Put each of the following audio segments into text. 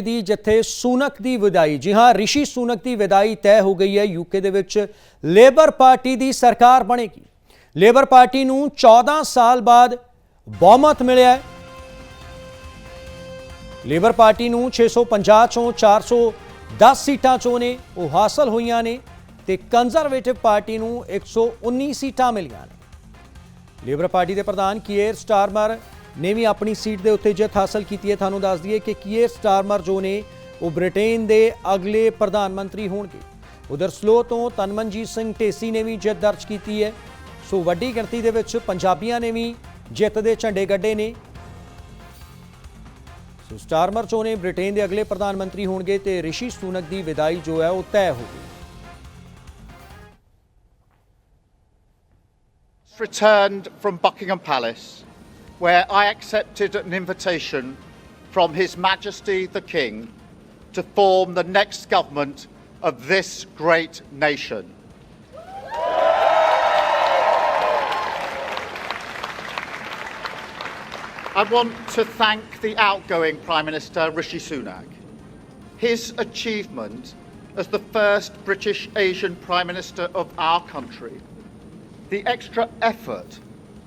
ਦੀ ਜਿੱਥੇ ਸੂਨਕ ਦੀ ਵਿਦਾਈ, ਜੀ ਹਾਂ, ਰਿਸ਼ੀ ਸੂਨਕ ਦੀ ਵਿਦਾਈ ਤੈਅ ਹੋ ਗਈ ਹੈ ਯੂਕੇ ਦੇ ਵਿੱਚ। ਲੇਬਰ ਪਾਰਟੀ ਦੀ ਸਰਕਾਰ ਬਣੇਗੀ। ਲੇਬਰ ਪਾਰਟੀ ਨੂੰ 14 ਸਾਲ ਬਾਅਦ ਬਹੁਮਤ ਮਿਲਿਆ ਹੈ। ਲੇਬਰ ਪਾਰਟੀ ਨੂੰ 650 ਚੋਂ 410 ਸੀਟਾਂ ਚੋਂ ਨੇ, ਉਹ ਹਾਸਲ ਹੋਈਆਂ ਨੇ ਤੇ ਕੰਜ਼ਰਵੇਟਿਵ ਪਾਰਟੀ ਨੂੰ 119 ਸੀਟਾਂ ਮਿਲੀਆਂ ਨੇ। ਲੇਬਰ ਪਾਰਟੀ ਦੇ ਪ੍ਰਧਾਨ ਕੀਅਰ ਸਟਾਰਮਰ ਨੇ ਵੀ ਆਪਣੀ ਸੀਟ ਦੇ ਉੱਤੇ ਜਿੱਤ ਹਾਸਲ ਕੀਤੀ ਹੈ। ਤੁਹਾਨੂੰ ਦੱਸ ਦਈਏ ਕਿ ਕੀਅਰ ਸਟਾਰਮਰ ਜੋ ਨੇ ਉਹ ਬ੍ਰਿਟੇਨ ਦੇ ਅਗਲੇ ਪ੍ਰਧਾਨ ਮੰਤਰੀ ਹੋਣਗੇ। ਉਧਰ ਸਲੋ ਤੋਂ ਤਨਮਨਜੀਤ ਸਿੰਘ ਢੇਸੀ ਨੇ ਵੀ ਜਿੱਤ ਦਰਜ ਕੀਤੀ ਹੈ। ਸੋ ਵੱਡੀ ਗਿਣਤੀ ਦੇ ਵਿੱਚ ਪੰਜਾਬੀਆਂ ਨੇ ਵੀ ਜਿੱਤ ਦੇ ਝੰਡੇ ਗੱਡੇ ਨੇ। ਸੋ ਸਟਾਰਮਰ ਜੋ ਨੇ ਬ੍ਰਿਟੇਨ ਦੇ ਅਗਲੇ ਪ੍ਰਧਾਨ ਮੰਤਰੀ ਹੋਣਗੇ ਤੇ ਰਿਸ਼ੀ ਸੂਨਕ ਦੀ ਵਿਦਾਈ ਜੋ ਹੈ ਉਹ ਤੈਅ ਹੋ ਗਈ। Returned from Buckingham Palace, where I accepted an invitation from His Majesty the King to form the next government of this great nation. I want to thank the outgoing Prime Minister Rishi Sunak. His achievement as the first British Asian Prime Minister of our country the extra effort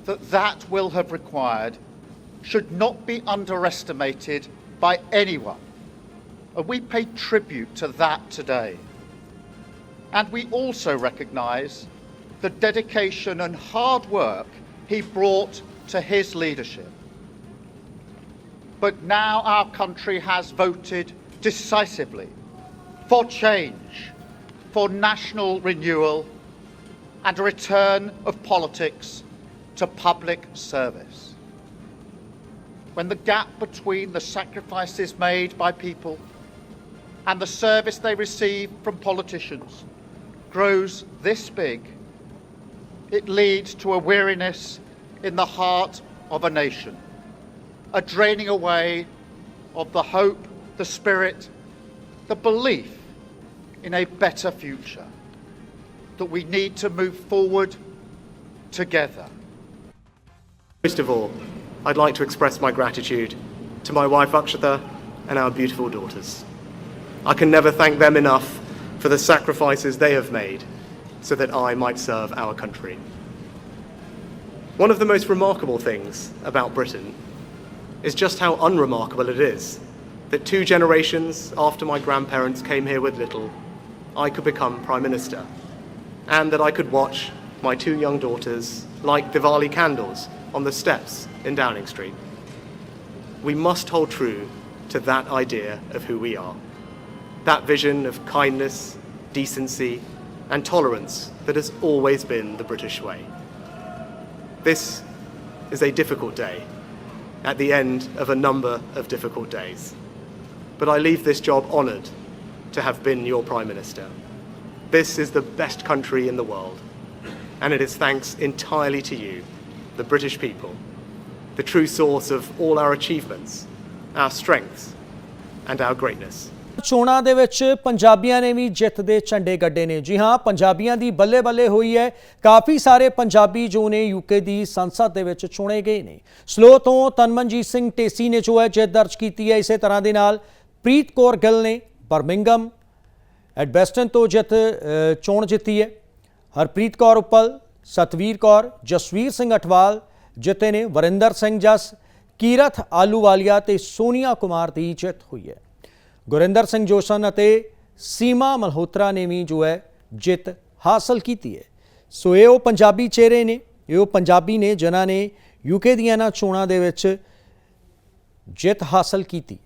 that that will have required should not be underestimated by anyone. And we pay tribute to that today. And we also recognise the dedication and hard work he brought to his leadership. But now our country has voted decisively for change, for national renewal and a return of politics to public service. When the gap between the sacrifices made by people and the service they receive from politicians grows this big, it leads to a weariness in the heart of a nation, a draining away of the hope, the spirit, the belief in a better future that we need to move forward together. Most of all, I'd like to express my gratitude to my wife Akshata and our beautiful daughters. I can never thank them enough for the sacrifices they have made so that I might serve our country. One of the most remarkable things about Britain is just how unremarkable it is that two generations after my grandparents came here with little, I could become Prime Minister and that I could watch my two young daughters light Diwali candles on the steps in Downing Street. We must hold true to that idea of who we are, that vision of kindness, decency, and tolerance that has always been the British way. This is a difficult day, at the end of a number of difficult days. But I leave this job honoured to have been your Prime Minister. This is the best country in the world, and it is thanks entirely to you, the British people, the true source of all our achievements, our strengths, and our greatness. ਚੋਣਾਂ ਦੇ ਵਿੱਚ ਪੰਜਾਬੀਆਂ ਨੇ ਵੀ ਜਿੱਤ ਦੇ ਝੰਡੇ ਗੱਡੇ ਨੇ। ਜੀ ਹਾਂ ਪੰਜਾਬੀਆਂ ਦੀ ਬੱਲੇ ਬੱਲੇ ਹੋਈ ਹੈ। ਕਾਫੀ ਸਾਰੇ ਪੰਜਾਬੀ ਜੋ ਨੇ ਯੂਕੇ ਦੀ ਸੰਸਦ ਦੇ ਵਿੱਚ ਚੁਣੇ ਗਏ ਨੇ। ਸਲੋ ਤੋਂ ਤਨਮਨਜੀਤ ਸਿੰਘ ਟੇਸੀ ਨੇ ਜੋ ਹੈ ਜਿੱਤ ਦਰਜ ਕੀਤੀ ਹੈ ਇਸੇ ਤਰ੍ਹਾਂ ਦੇ ਨਾਲ। ਪ੍ਰੀਤ ਕੌਰ ਗਿੱਲ ਨੇ ਬਰਮਿੰਗਮ ਐਡਬੈਸਟਨ ਤੋਂ ਜਿੱਤ ਚੋਣ ਜਿੱਤੀ ਹੈ। ਹਰਪ੍ਰੀਤ ਕੌਰ ਉੱਪਲ ਸਤਵੀਰ ਕੌਰ, ਜਸਵੀਰ ਸਿੰਘ ਅਠਵਾਲ, ਜਿੱਤੇ ਨੇ ਵਰਿੰਦਰ ਸਿੰਘ ਜਸ ਕੀਰਤ ਆਲੂਵਾਲੀਆ ਤੇ ਸੋਨੀਆ ਕੁਮਾਰ ਦੀ ਜਿੱਤ ਹੋਈ ਹੈ। ਗੁਰਿੰਦਰ ਸਿੰਘ ਜੋਸ਼ਨ ਅਤੇ ਸੀਮਾ ਮਲਹੋਤਰਾ ਨੇ ਵੀ ਜੋ ਹੈ ਜਿੱਤ ਹਾਸਲ ਕੀਤੀ ਹੈ। ਸੋ ਇਹ ਉਹ ਪੰਜਾਬੀ ਚਿਹਰੇ ਨੇ, ਇਹ ਉਹ ਪੰਜਾਬੀ ਨੇ ਜਿਨ੍ਹਾਂ ਨੇ ਯੂਕੇ ਦੀਆਂ ਇਹਨਾਂ ਚੋਣਾਂ ਦੇ ਵਿੱਚ ਜਿੱਤ ਹਾਸਲ ਕੀਤੀ।